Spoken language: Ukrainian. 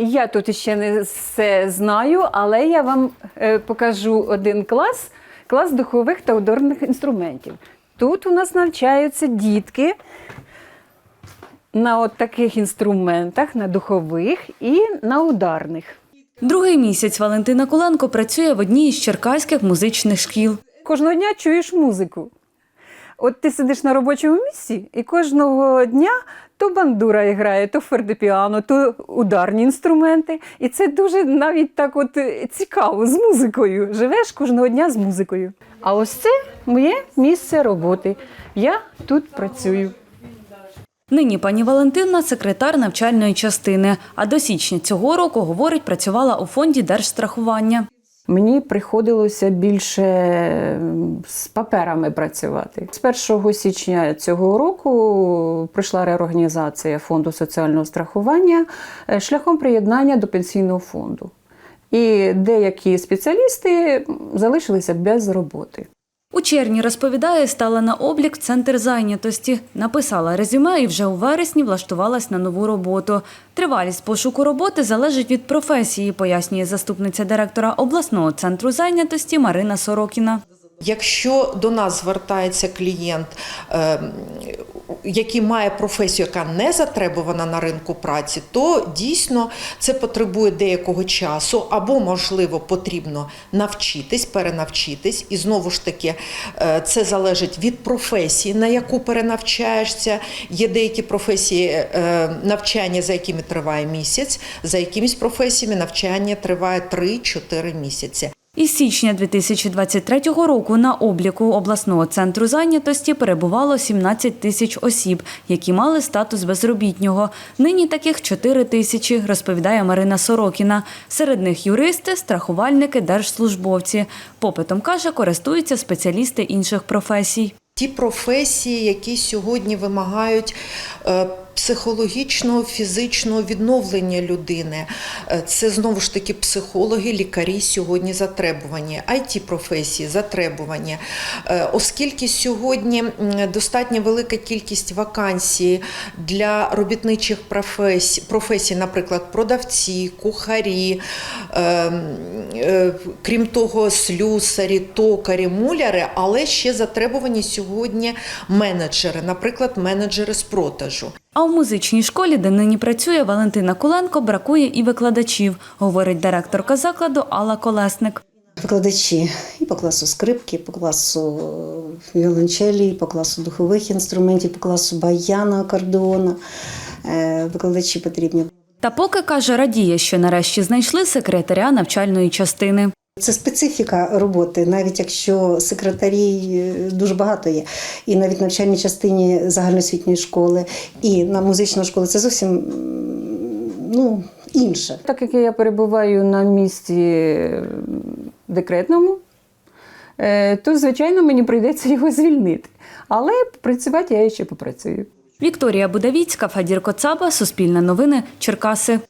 Я тут ще не все знаю, але я вам е, покажу один клас клас духових та ударних інструментів. Тут у нас навчаються дітки на от таких інструментах, на духових і на ударних. Другий місяць Валентина Куленко працює в одній із черкаських музичних шкіл. Кожного дня чуєш музику. От ти сидиш на робочому місці, і кожного дня то бандура грає, то фортепіано, то ударні інструменти. І це дуже навіть так от е, цікаво з музикою. Живеш кожного дня з музикою. А ось це моє місце роботи. Я тут працюю. Нині пані Валентина секретар навчальної частини, а до січня цього року, говорить, працювала у фонді держстрахування. Мені приходилося більше з паперами працювати. З 1 січня цього року прийшла реорганізація фонду соціального страхування е, шляхом приєднання до пенсійного фонду. І деякі спеціалісти залишилися без роботи. У червні, розповідає, стала на облік центр зайнятості. Написала резюме і вже у вересні влаштувалась на нову роботу. Тривалість пошуку роботи залежить від професії, пояснює заступниця директора обласного центру зайнятості Марина Сорокіна. Якщо до нас звертається клієнт, е, який має професію, яка не затребувана на ринку праці, то дійсно це потребує деякого часу, або, можливо, потрібно навчитись, перенавчитись. І знову ж таки, е, це залежить від професії, на яку перенавчаєшся. Є деякі професії е, навчання, за якими триває місяць, за якимись професіями навчання триває 3-4 місяці. Із січня 2023 року на обліку обласного центру зайнятості перебувало 17 тисяч осіб, які мали статус безробітнього. Нині таких 4 тисячі, розповідає Марина Сорокіна. Серед них юристи, страхувальники, держслужбовці. Попитом каже, користуються спеціалісти інших професій. Ті професії, які сьогодні вимагають е, психологічного, фізичного відновлення людини, Е, це знову ж таки психологи, лікарі сьогодні затребувані, it професії затребувані. Е, Оскільки сьогодні достатньо велика кількість вакансій для робітничих професій, професій, наприклад, продавці, кухарі, е, крім того, слюсарі, токарі, муляри, але ще затребувані сьогодні менеджери, наприклад, менеджери з продажу. А в музичній школі, де нині працює Валентина Куленко, бракує і викладачів, говорить директорка закладу Алла Колесник. Викладачі і по класу скрипки, і по класу е, віолончелі, і по класу духових інструментів, по класу баяна, акордеона. Е, Викладачі потрібні. Та поки каже, радіє, що нарешті знайшли секретаря навчальної частини. Це специфіка роботи, навіть якщо секретарі е, дуже багато є, і навіть в навчальній частині загальноосвітньої школи, і на музичну школу це зовсім ну, інше. Так як я перебуваю на місці е, декретному, е, то, звичайно, мені прийдеться його звільнити. Але працювати я ще попрацюю. Вікторія Будавіцька, Фадір Коцаба, Суспільне новини, Черкаси.